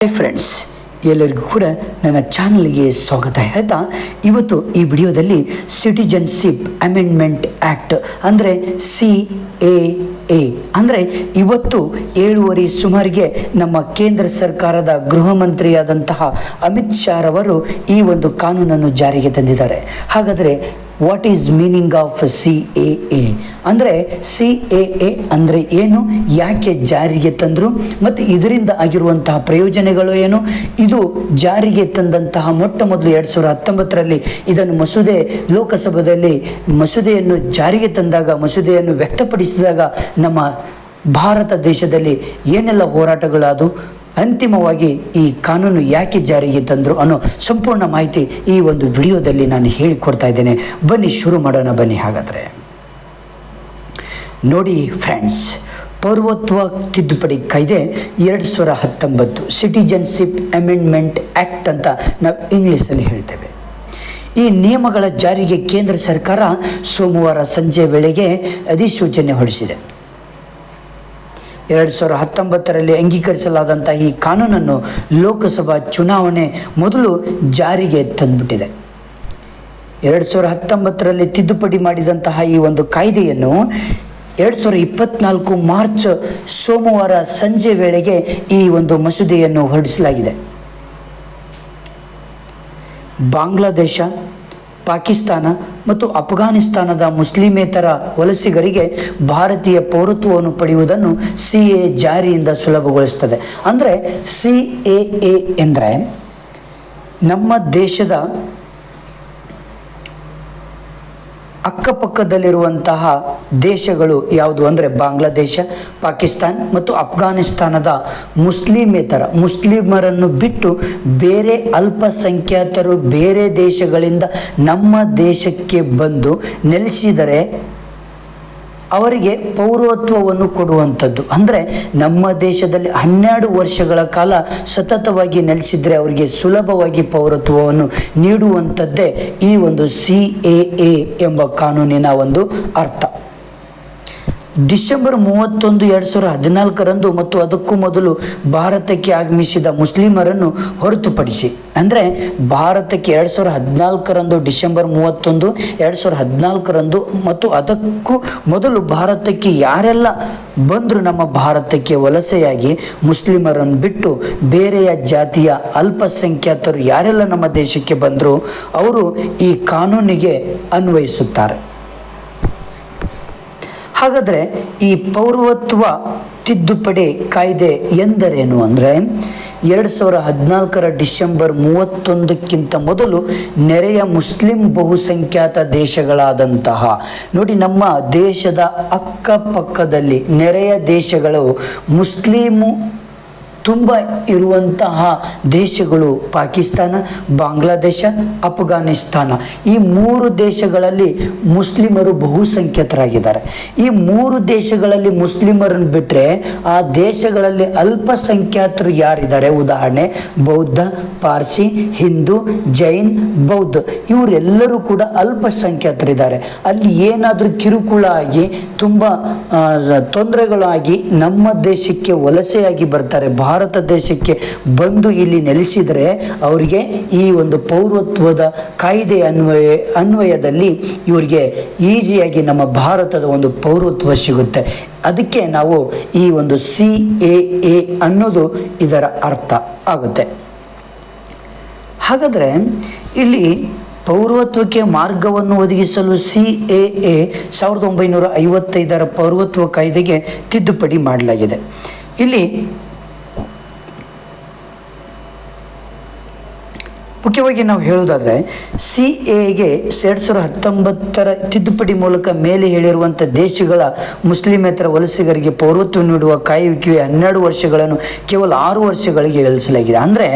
Hi friends ಎಲ್ಲರಿಗೂ ಕೂಡ ನನ್ನ ಚಾನಲ್ಗೆ ಸ್ವಾಗತ. ಹೇಳ್ತಾ, ಇವತ್ತು ಈ ವಿಡಿಯೋದಲ್ಲಿ ಸಿಟಿಜನ್ಶಿಪ್ ಅಮೆಂಡ್ಮೆಂಟ್ ಆ್ಯಕ್ಟ್ ಅಂದರೆ ಸಿ ಎ ಎ ಅಂದರೆ ಇವತ್ತು ಏಳುವರೆ ಸುಮಾರಿಗೆ ನಮ್ಮ ಕೇಂದ್ರ ಸರ್ಕಾರದ ಗೃಹ ಮಂತ್ರಿಯಾದಂತಹ ಅಮಿತ್ ಶಾ ರವರು ಈ ಒಂದು ಕಾನೂನನ್ನು ಜಾರಿಗೆ ತಂದಿದ್ದಾರೆ. ಹಾಗಾದರೆ what is meaning of C A A ಅಂದರೆ ಸಿ ಎ ಎ ಅಂದರೆ ಏನು? ಯಾಕೆ ಜಾರಿಗೆ ತಂದರು? ಮತ್ತು ಇದರಿಂದ ಆಗಿರುವಂತಹ ಪ್ರಯೋಜನಗಳು ಏನು? ಇದು ಜಾರಿಗೆ ತಂದಂತಹ ಮೊಟ್ಟ ಮೊದಲು ಎರಡು ಸಾವಿರದ ಹತ್ತೊಂಬತ್ತರಲ್ಲಿ ಇದನ್ನು ಮಸೂದೆ, ಲೋಕಸಭೆಯಲ್ಲಿ ಮಸೂದೆಯನ್ನು ಜಾರಿಗೆ ತಂದಾಗ, ಮಸೂದೆಯನ್ನು ವ್ಯಕ್ತಪಡಿಸಿದಾಗ ನಮ್ಮ ಭಾರತ ದೇಶದಲ್ಲಿ ಏನೆಲ್ಲ ಹೋರಾಟಗಳಾದವು? ಅಂತಿಮವಾಗಿ ಈ ಕಾನೂನು ಯಾಕೆ ಜಾರಿಗೆ ತಂದರು ಅನ್ನೋ ಸಂಪೂರ್ಣ ಮಾಹಿತಿ ಈ ಒಂದು ವಿಡಿಯೋದಲ್ಲಿ ನಾನು ಹೇಳಿಕೊಡ್ತಾ ಇದ್ದೇನೆ. ಬನ್ನಿ, ಶುರು ಮಾಡೋಣ. ಬನ್ನಿ ಹಾಗಾದರೆ. ನೋಡಿ ಫ್ರೆಂಡ್ಸ್ ಪೌರತ್ವ ತಿದ್ದುಪಡಿ ಕಾಯ್ದೆ ಎರಡು ಸಾವಿರ ಹತ್ತೊಂಬತ್ತು ಸಿಟಿಜನ್ಶಿಪ್ ಅಮೆಂಡ್ಮೆಂಟ್ ಆ್ಯಕ್ಟ್ ಅಂತ ನಾವು ಇಂಗ್ಲೀಷಲ್ಲಿ ಹೇಳ್ತೇವೆ. ಈ ನಿಯಮಗಳ ಜಾರಿಗೆ ಕೇಂದ್ರ ಸರ್ಕಾರ ಸೋಮವಾರ ಸಂಜೆ ವೇಳೆಗೆ ಅಧಿಸೂಚನೆ ಹೊರಡಿಸಿದೆ. ಎರಡು ಸಾವಿರದ ಹತ್ತೊಂಬತ್ತರಲ್ಲಿ ಅಂಗೀಕರಿಸಲಾದಂಥ ಈ ಕಾನೂನನ್ನು ಲೋಕಸಭಾ ಚುನಾವಣೆ ಮೊದಲು ಜಾರಿಗೆ ತಂದುಬಿಟ್ಟಿದೆ. ಎರಡು ಸಾವಿರದ ಹತ್ತೊಂಬತ್ತರಲ್ಲಿ ತಿದ್ದುಪಡಿ ಮಾಡಿದಂತಹ ಈ ಒಂದು ಕಾಯ್ದೆಯನ್ನು ಎರಡು ಸಾವಿರದ ಇಪ್ಪತ್ನಾಲ್ಕು ಮಾರ್ಚ್ ಸೋಮವಾರ ಸಂಜೆ ವೇಳೆಗೆ ಈ ಒಂದು ಮಸೂದೆಯನ್ನು ಹೊರಡಿಸಲಾಗಿದೆ. ಬಾಂಗ್ಲಾದೇಶ ಪಾಕಿಸ್ತಾನ ಮತ್ತು ಅಫ್ಘಾನಿಸ್ತಾನದ ಮುಸ್ಲಿಮೇತರ ವಲಸಿಗರಿಗೆ ಭಾರತೀಯ ಪೌರತ್ವವನ್ನು ಪಡೆಯುವುದನ್ನು ಸಿ ಎ ಜಾರಿಯಿಂದ ಸುಲಭಗೊಳಿಸ್ತದೆ ಅಂದರೆ ಸಿ ಎ ಎ ಎಂದರೆ ನಮ್ಮ ದೇಶದ ಅಕ್ಕಪಕ್ಕದಲ್ಲಿರುವಂತಹ ದೇಶಗಳು ಯಾವುದು ಅಂದರೆ ಬಾಂಗ್ಲಾದೇಶ, ಪಾಕಿಸ್ತಾನ್ ಮತ್ತು ಅಫ್ಘಾನಿಸ್ತಾನದ ಮುಸ್ಲಿಮೇತರ, ಮುಸ್ಲಿಮರನ್ನು ಬಿಟ್ಟು ಬೇರೆ ಅಲ್ಪಸಂಖ್ಯಾತರು ಬೇರೆ ದೇಶಗಳಿಂದ ನಮ್ಮ ದೇಶಕ್ಕೆ ಬಂದು ನೆಲೆಸಿದರೆ ಅವರಿಗೆ ಪೌರತ್ವವನ್ನು ಕೊಡುವಂಥದ್ದು. ಅಂದರೆ ನಮ್ಮ ದೇಶದಲ್ಲಿ ಹನ್ನೆರಡು ವರ್ಷಗಳ ಕಾಲ ಸತತವಾಗಿ ನೆಲೆಸಿದರೆ ಅವರಿಗೆ ಸುಲಭವಾಗಿ ಪೌರತ್ವವನ್ನು ನೀಡುವಂಥದ್ದೇ ಈ ಒಂದು ಸಿ ಎ ಎಂಬ ಕಾನೂನಿನ ಒಂದು ಅರ್ಥ. ಡಿಸೆಂಬರ್ ಮೂವತ್ತೊಂದು, ಎರಡು ಸಾವಿರದ ಹದಿನಾಲ್ಕರಂದು ಮತ್ತು ಅದಕ್ಕೂ ಮೊದಲು ಭಾರತಕ್ಕೆ ಆಗಮಿಸಿದ ಮುಸ್ಲಿಮರನ್ನು ಹೊರತುಪಡಿಸಿ. ಅಂದರೆ ಭಾರತಕ್ಕೆ ಎರಡು ಸಾವಿರದ ಹದಿನಾಲ್ಕರಂದು ಡಿಸೆಂಬರ್ ಮೂವತ್ತೊಂದು, ಎರಡು ಸಾವಿರದ ಹದಿನಾಲ್ಕರಂದು ಮತ್ತು ಅದಕ್ಕೂ ಮೊದಲು ಭಾರತಕ್ಕೆ ಯಾರೆಲ್ಲ ಬಂದರು ನಮ್ಮ ಭಾರತಕ್ಕೆ ವಲಸೆಯಾಗಿ ಮುಸ್ಲಿಮರನ್ನು ಬಿಟ್ಟು ಬೇರೆಯ ಜಾತಿಯ ಅಲ್ಪಸಂಖ್ಯಾತರು ಯಾರೆಲ್ಲ ನಮ್ಮ ದೇಶಕ್ಕೆ ಬಂದರು, ಅವರು ಈ ಕಾನೂನಿಗೆ ಅನ್ವಯಿಸುತ್ತಾರೆ. ಹಾಗಾದರೆ ಈ ಪೌರತ್ವ ತಿದ್ದುಪಡಿ ಕಾಯ್ದೆ ಎಂದರೇನು ಅಂದರೆ ಎರಡು ಸಾವಿರ ಹದಿನಾಲ್ಕರ ಡಿಸೆಂಬರ್ ಮೂವತ್ತೊಂದಕ್ಕಿಂತ ಮೊದಲು ನೆರೆಯ ಮುಸ್ಲಿಂ ಬಹುಸಂಖ್ಯಾತ ದೇಶಗಳಾದಂತಹ, ನೋಡಿ ನಮ್ಮ ದೇಶದ ಅಕ್ಕಪಕ್ಕದಲ್ಲಿ ನೆರೆಯ ದೇಶಗಳು ಮುಸ್ಲಿಮು ತುಂಬ ಇರುವಂತಹ ದೇಶಗಳು ಪಾಕಿಸ್ತಾನ, ಬಾಂಗ್ಲಾದೇಶ, ಅಫ್ಘಾನಿಸ್ತಾನ. ಈ ಮೂರು ದೇಶಗಳಲ್ಲಿ ಮುಸ್ಲಿಮರು ಬಹುಸಂಖ್ಯಾತರಾಗಿದ್ದಾರೆ. ಈ ಮೂರು ದೇಶಗಳಲ್ಲಿ ಮುಸ್ಲಿಮರನ್ನು ಬಿಟ್ಟರೆ ಆ ದೇಶಗಳಲ್ಲಿ ಅಲ್ಪಸಂಖ್ಯಾತರು ಯಾರಿದ್ದಾರೆ? ಉದಾಹರಣೆ, ಬೌದ್ಧ, ಪಾರ್ಸಿ, ಹಿಂದೂ, ಜೈನ್, ಬೌದ್ಧ. ಇವರೆಲ್ಲರೂ ಕೂಡ ಅಲ್ಪಸಂಖ್ಯಾತರಿದ್ದಾರೆ. ಅಲ್ಲಿ ಏನಾದರೂ ಕಿರುಕುಳ ಆಗಿ, ತುಂಬ ತೊಂದರೆಗಳಾಗಿ ನಮ್ಮ ದೇಶಕ್ಕೆ ವಲಸೆಯಾಗಿ ಬರ್ತಾರೆ. ಭಾರತ ದೇಶಕ್ಕೆ ಬಂದು ಇಲ್ಲಿ ನೆಲೆಸಿದರೆ ಅವರಿಗೆ ಈ ಒಂದು ಪೌರತ್ವದ ಕಾಯ್ದೆ ಅನ್ವಯ, ಅನ್ವಯದಲ್ಲಿ ಇವರಿಗೆ ಈಸಿಯಾಗಿ ನಮ್ಮ ಭಾರತದ ಒಂದು ಪೌರತ್ವ ಸಿಗುತ್ತೆ. ಅದಕ್ಕೆ ನಾವು ಈ ಒಂದು ಸಿ ಎ ಎ ಅನ್ನೋದು ಇದರ ಅರ್ಥ ಆಗುತ್ತೆ. ಹಾಗಾದರೆ ಇಲ್ಲಿ ಪೌರತ್ವಕ್ಕೆ ಮಾರ್ಗವನ್ನು ಒದಗಿಸಲು ಸಿ ಎ ಎ ಸಾವಿರದ ಒಂಬೈನೂರ ಐವತ್ತೈದರ ಪೌರತ್ವ ಕಾಯ್ದೆಗೆ ತಿದ್ದುಪಡಿ ಮಾಡಲಾಗಿದೆ. ಇಲ್ಲಿ ಮುಖ್ಯವಾಗಿ ನಾವು ಹೇಳೋದಾದರೆ ಸಿ ಎಗೆ ಎರಡು ಸಾವಿರದ ಹತ್ತೊಂಬತ್ತರ ತಿದ್ದುಪಡಿ ಮೂಲಕ ಮೇಲೆ ಹೇಳಿರುವಂಥ ದೇಶಗಳ ಮುಸ್ಲಿಮೇತರ ವಲಸಿಗರಿಗೆ ಪೌರತ್ವ ನೀಡುವ ಕಾಯುವಿಕೆ ಹನ್ನೆರಡು ವರ್ಷಗಳನ್ನು ಕೇವಲ ಆರು ವರ್ಷಗಳಿಗೆ ಇಳಿಸಲಾಗಿದೆ ಅಂದರೆ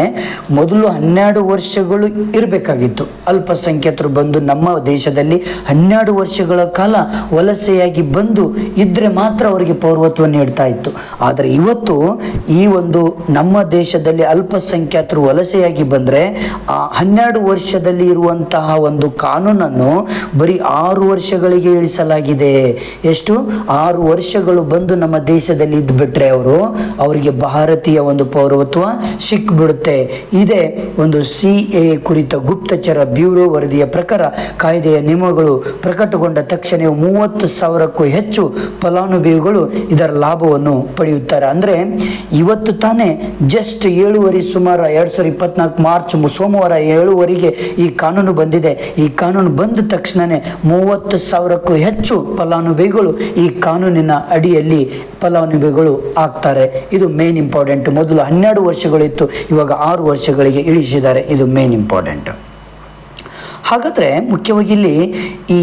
ಮೊದಲು ಹನ್ನೆರಡು ವರ್ಷಗಳು ಇರಬೇಕಾಗಿತ್ತು. ಅಲ್ಪಸಂಖ್ಯಾತರು ಬಂದು ನಮ್ಮ ದೇಶದಲ್ಲಿ ಹನ್ನೆರಡು ವರ್ಷಗಳ ಕಾಲ ವಲಸೆಯಾಗಿ ಬಂದು ಇದ್ದರೆ ಮಾತ್ರ ಅವರಿಗೆ ಪೌರತ್ವ ನೀಡ್ತಾ ಇತ್ತು. ಆದರೆ ಇವತ್ತು ಈ ಒಂದು ನಮ್ಮ ದೇಶದಲ್ಲಿ ಅಲ್ಪಸಂಖ್ಯಾತರು ವಲಸೆಯಾಗಿ ಬಂದರೆ ಹನ್ನೆರಡು ವರ್ಷದಲ್ಲಿ ಇರುವಂತಹ ಒಂದು ಕಾನೂನನ್ನು ಬರೀ ಆರು ವರ್ಷಗಳಿಗೆ ಇಳಿಸಲಾಗಿದೆ. ಎಷ್ಟು? ಆರು ವರ್ಷಗಳು ಬಂದು ನಮ್ಮ ದೇಶದಲ್ಲಿ ಇದ್ದುಬಿಟ್ರೆ ಅವರು, ಅವರಿಗೆ ಭಾರತೀಯ ಒಂದು ಪೌರತ್ವ ಸಿಕ್ಬಿಡುತ್ತೆ. ಇದೇ ಒಂದು ಸಿ ಎ ಕುರಿತ ಗುಪ್ತಚರ ಬ್ಯೂರೋ ವರದಿಯ ಪ್ರಕಾರ ಕಾಯ್ದೆಯ ನಿಯಮಗಳು ಪ್ರಕಟಗೊಂಡ ತಕ್ಷಣ ಮೂವತ್ತು ಸಾವಿರಕ್ಕೂ ಹೆಚ್ಚು ಫಲಾನುಭವಿಗಳು ಇದರ ಲಾಭವನ್ನು ಪಡೆಯುತ್ತಾರೆ. ಅಂದರೆ ಇವತ್ತು ತಾನೇ ಜಸ್ಟ್ ಏಳುವರೆ ಸುಮಾರು ಎರಡು ಸಾವಿರದ ಇಪ್ಪತ್ನಾಲ್ಕು ಮಾರ್ಚ್ ಮು- ಸೋಮವಾರ ಏಳುವರೆಗೆ ಈ ಕಾನೂನು ಬಂದಿದೆ. ಈ ಕಾನೂನು ಬಂದ ತಕ್ಷಣವೇ ಮೂವತ್ತು ಸಾವಿರಕ್ಕೂ ಹೆಚ್ಚು ಫಲಾನುಭವಿಗಳು ಈ ಕಾನೂನಿನ ಅಡಿಯಲ್ಲಿ ಫಲಾನುಭವಿಗಳು ಆಗ್ತಾರೆ. ಇದು ಮೇನ್ ಇಂಪಾರ್ಟೆಂಟ್ ಮೊದಲು ಹನ್ನೆರಡು ವರ್ಷಗಳಿತ್ತು, ಇವಾಗ ಆರು ವರ್ಷಗಳಿಗೆ ಇಳಿಸಿದ್ದಾರೆ. ಇದು ಮೇನ್ ಇಂಪಾರ್ಟೆಂಟ್ ಹಾಗಾದರೆ ಮುಖ್ಯವಾಗಿ ಇಲ್ಲಿ ಈ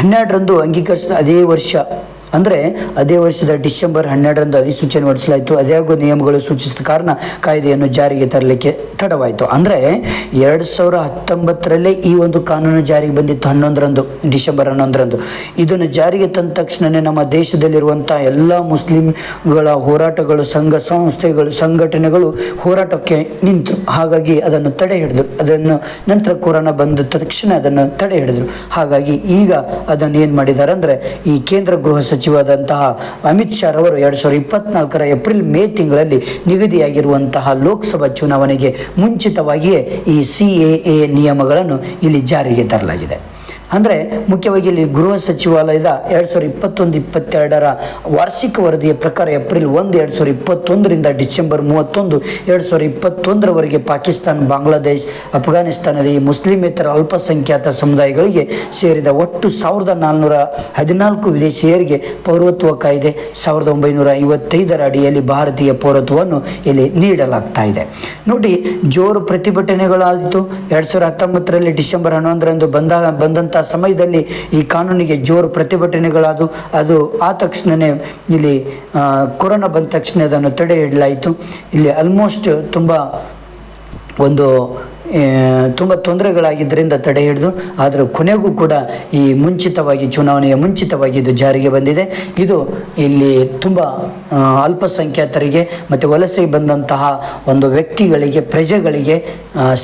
ಹನ್ನೆರಡರಂದು ಅಂಗೀಕರಿಸಿದ ಅದೇ ವರ್ಷ ಅಂದರೆ ಅದೇ ವರ್ಷದ ಡಿಸೆಂಬರ್ ಹನ್ನೆರಡರಂದು ಅಧಿಸೂಚನೆ ಹೊರಡಿಸಲಾಯಿತು. ಅದ್ಯಾಗೋ ನಿಯಮಗಳು ಸೂಚಿಸಿದ ಕಾರಣ ಕಾಯ್ದೆಯನ್ನು ಜಾರಿಗೆ ತರಲಿಕ್ಕೆ ತಡವಾಯಿತು. ಅಂದರೆ ಎರಡು ಸಾವಿರ ಹತ್ತೊಂಬತ್ತರಲ್ಲೇ ಈ ಒಂದು ಕಾನೂನು ಜಾರಿಗೆ ಬಂದಿತ್ತು ಹನ್ನೊಂದರಂದು, ಡಿಸೆಂಬರ್ ಹನ್ನೊಂದರಂದು. ಇದನ್ನು ಜಾರಿಗೆ ತಂದ ತಕ್ಷಣವೇ ನಮ್ಮ ದೇಶದಲ್ಲಿರುವಂಥ ಎಲ್ಲ ಮುಸ್ಲಿಂಗಳ ಹೋರಾಟಗಳು, ಸಂಘ ಸಂಸ್ಥೆಗಳು, ಸಂಘಟನೆಗಳು ಹೋರಾಟಕ್ಕೆ ನಿಂತು. ಹಾಗಾಗಿ ಅದನ್ನು ತಡೆ ಹಿಡಿದ್ರು ಅದನ್ನು ನಂತರ ಕೊರೋನಾ ಬಂದ ತಕ್ಷಣ ಅದನ್ನು ತಡೆ ಹಿಡಿದ್ರು. ಹಾಗಾಗಿ ಈಗ ಅದನ್ನು ಏನು ಮಾಡಿದ್ದಾರೆ ಅಂದರೆ ಈ ಕೇಂದ್ರ ಗೃಹ ಸಚಿವರಾದಂತಹ ಅಮಿತ್ ಶಾ ರವರು ಎರಡು ಸಾವಿರದ ಇಪ್ಪತ್ನಾಲ್ಕರ ಏಪ್ರಿಲ್ ಮೇ ತಿಂಗಳಲ್ಲಿ ನಿಗದಿಯಾಗಿರುವಂತಹ ಲೋಕಸಭಾ ಚುನಾವಣೆಗೆ ಮುಂಚಿತವಾಗಿಯೇ ಈ ಸಿ ಎ ನಿಯಮಗಳನ್ನು ಇಲ್ಲಿ ಜಾರಿಗೆ ತರಲಾಗಿದೆ. ಅಂದರೆ ಮುಖ್ಯವಾಗಿ ಇಲ್ಲಿ ಗೃಹ ಸಚಿವಾಲಯದ ಎರಡು ಸಾವಿರದ ಇಪ್ಪತ್ತೊಂದು, ಇಪ್ಪತ್ತೆರಡರ ವಾರ್ಷಿಕ ವರದಿಯ ಪ್ರಕಾರ ಏಪ್ರಿಲ್ ಒಂದು, ಎರಡು ಸಾವಿರದ ಇಪ್ಪತ್ತೊಂದರಿಂದ ಡಿಸೆಂಬರ್ ಮೂವತ್ತೊಂದು, ಎರಡು ಸಾವಿರದ ಇಪ್ಪತ್ತೊಂದರವರೆಗೆ ಪಾಕಿಸ್ತಾನ, ಬಾಂಗ್ಲಾದೇಶ್ ಅಫ್ಘಾನಿಸ್ತಾನದ ಈ ಮುಸ್ಲಿಮೇತರ ಅಲ್ಪಸಂಖ್ಯಾತ ಸಮುದಾಯಗಳಿಗೆ ಸೇರಿದ ಒಟ್ಟು ಸಾವಿರದ ನಾಲ್ನೂರ ಹದಿನಾಲ್ಕು ವಿದೇಶಿಯರಿಗೆ ಪೌರತ್ವ ಕಾಯ್ದೆ ಸಾವಿರದ ಒಂಬೈನೂರ ಐವತ್ತೈದರ ಅಡಿಯಲ್ಲಿ ಭಾರತೀಯ ಪೌರತ್ವವನ್ನು ಇಲ್ಲಿ ನೀಡಲಾಗ್ತಾ ಇದೆ. ನೋಡಿ, ಜೋರು ಪ್ರತಿಭಟನೆಗಳಾಯಿತು. ಎರಡು ಸಾವಿರದ ಹತ್ತೊಂಬತ್ತರಲ್ಲಿ ಡಿಸೆಂಬರ್ ಹನ್ನೊಂದರಂದು ಬಂದ ಬಂದಂಥ ಸಮಯದಲ್ಲಿ ಈ ಕಾನೂನಿಗೆ ಜೋರು ಪ್ರತಿಭಟನೆಗಳಾದವು. ಅದು ಆ ತಕ್ಷಣವೇ ಇಲ್ಲಿ ಕೊರೋನಾ ಬಂದ ತಕ್ಷಣ ಅದನ್ನು ತಡೆ ಹಿಡಲಾಯಿತು. ಇಲ್ಲಿ ಆಲ್ಮೋಸ್ಟ್ ತುಂಬ ಒಂದು ತುಂಬ ತೊಂದರೆಗಳಾಗಿದ್ದರಿಂದ ತಡೆ ಹಿಡಿದು, ಆದರೂ ಕೊನೆಗೂ ಕೂಡ ಈ ಮುಂಚಿತವಾಗಿ, ಚುನಾವಣೆಯ ಮುಂಚಿತವಾಗಿ ಇದು ಜಾರಿಗೆ ಬಂದಿದೆ. ಇದು ಇಲ್ಲಿ ತುಂಬ ಅಲ್ಪಸಂಖ್ಯಾತರಿಗೆ ಮತ್ತು ವಲಸೆ ಬಂದಂತಹ ಒಂದು ವ್ಯಕ್ತಿಗಳಿಗೆ, ಪ್ರಜೆಗಳಿಗೆ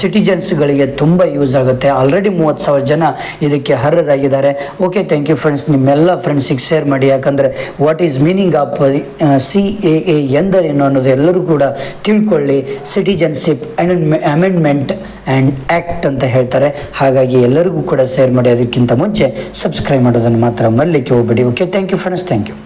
ಸಿಟಿಜನ್ಸ್ಗಳಿಗೆ ತುಂಬ ಯೂಸ್ ಆಗುತ್ತೆ. ಆಲ್ರೆಡಿ ಮೂವತ್ತು ಸಾವಿರ ಜನ ಇದಕ್ಕೆ ಅರ್ಹರಾಗಿದ್ದಾರೆ. ಓಕೆ ಥ್ಯಾಂಕ್ ಯು ಫ್ರೆಂಡ್ಸ್ ನಿಮ್ಮೆಲ್ಲ ಫ್ರೆಂಡ್ಸಿಗೆ ಶೇರ್ ಮಾಡಿ. ಯಾಕಂದರೆ what is meaning of C A A ಎಂದರೇನು ಅನ್ನೋದು ಎಲ್ಲರೂ ಕೂಡ ತಿಳ್ಕೊಳ್ಳಿ. ಸಿಟಿಜನ್ಶಿಪ್ ಅಮೆಂಡ್ಮೆಂಟ್ ಆ್ಯಂಡ್ ಆ್ಯಕ್ಟ್ ಅಂತ ಹೇಳ್ತಾರೆ. ಹಾಗಾಗಿ ಎಲ್ಲರಿಗೂ ಕೂಡ ಶೇರ್ ಮಾಡಿ, ಅದಕ್ಕಿಂತ ಮುಂಚೆ ಸಬ್ಸ್ಕ್ರೈಬ್ ಮಾಡೋದನ್ನು ಮಾತ್ರ ಮರಲಿಕ್ಕೆ ಹೋಗಬೇಡಿ. Okay thank you friends thank you